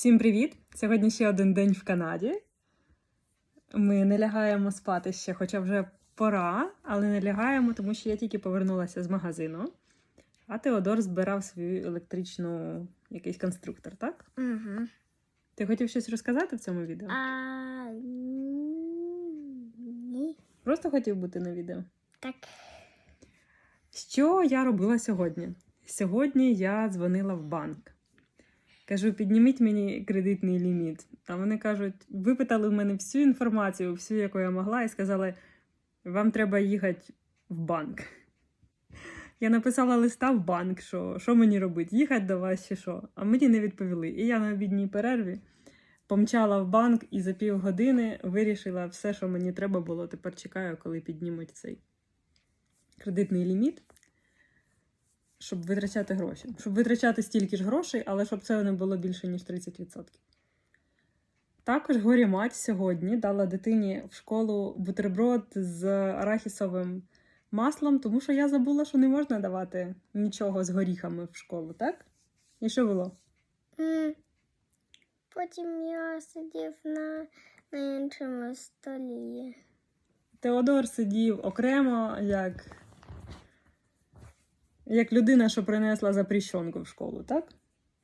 Всім привіт! Сьогодні ще один день в Канаді. Ми не лягаємо спати ще, хоча вже пора, але не лягаємо, тому що я тільки повернулася з магазину. А Теодор збирав свою електричну якийсь конструктор, так? Угу. Ти хотів щось розказати в цьому відео? А, ні. Просто хотів бути на відео. Так. Що я робила сьогодні? Сьогодні я дзвонила в банк. Кажу, підніміть мені кредитний ліміт. А вони кажуть, випитали в мене всю інформацію, всю, яку я могла, і сказали, вам треба їхати в банк. Я написала листа в банк, що що мені робити, їхати до вас чи що. А мені не відповіли. І я на обідній перерві помчала в банк і за півгодини вирішила все, що мені треба було. Тепер чекаю, коли піднімуть цей кредитний ліміт, щоб витрачати гроші. Щоб витрачати стільки ж грошей, але щоб це не було більше, ніж 30%. Також горі мать сьогодні дала дитині в школу бутерброд з арахісовим маслом, тому що я забула, що не можна давати нічого з горіхами в школу, так? І що було? Потім я сидів на, на іншому столі. Теодор сидів окремо, як, як людина, що принесла запрещенку в школу, так?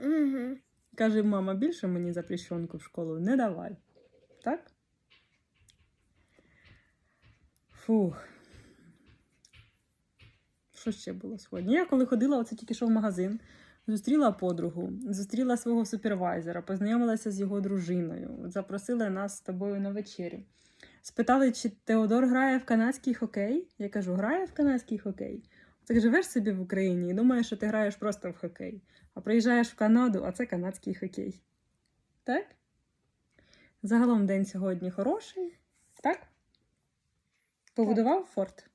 Угу. Каже, мама, більше мені запрещенку в школу не давай. Так? Фух. Що ще було сьогодні? Я коли ходила, оце тільки що в магазин, зустріла подругу, зустріла свого супервайзера, познайомилася з його дружиною, запросили нас з тобою на вечерю. Спитали, чи Теодор грає в канадський хокей. Я кажу, грає в канадський хокей. Ти живеш собі в Україні і думаєш, що ти граєш просто в хокей. А приїжджаєш в Канаду, а це канадський хокей. Так? Загалом день сьогодні хороший. Так? Побудував форт?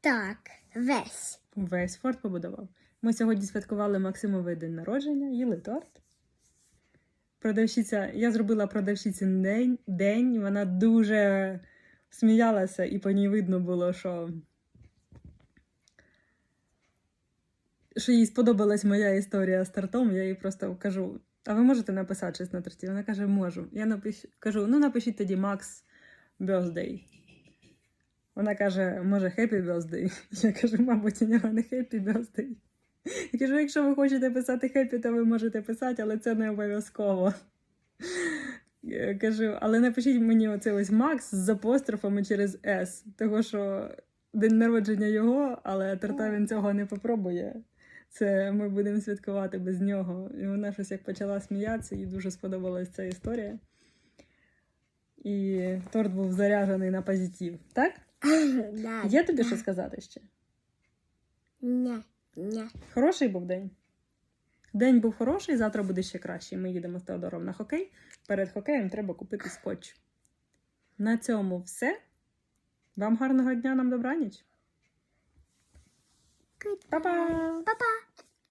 Так, весь. Весь форт побудував. Ми сьогодні святкували Максимовий день народження, їли торт. Продавщиця, я зробила продавщиці день, день, вона дуже сміялася, і по ній видно було, що, що їй сподобалась моя історія з тортом. Я їй просто кажу: а ви можете написати щось на торті? Вона каже, можу. Я напишу, кажу, ну напишіть тоді Макс Birthday. Вона каже, може, Happy Birthday. Я кажу, мабуть, у нього не Happy Birthday. Я кажу, якщо ви хочете писати Happy, то ви можете писати, але це не обов'язково. Я кажу, але напишіть мені оце ось Макс з апострофами через S, того що день народження його, але торта він цього не попробує. Це ми будемо святкувати без нього. І вона щось як почала сміятися, їй дуже сподобалась ця історія. І торт був заряджений на позитив, так? да. Є тобі що сказати ще? Ня, ня. Хороший був день. День був хороший, завтра буде ще кращий. Ми їдемо з Теодором на хокей. Перед хокеєм треба купити скотч. На цьому все. Вам гарного дня, нам добраніч. 拜拜，拜拜。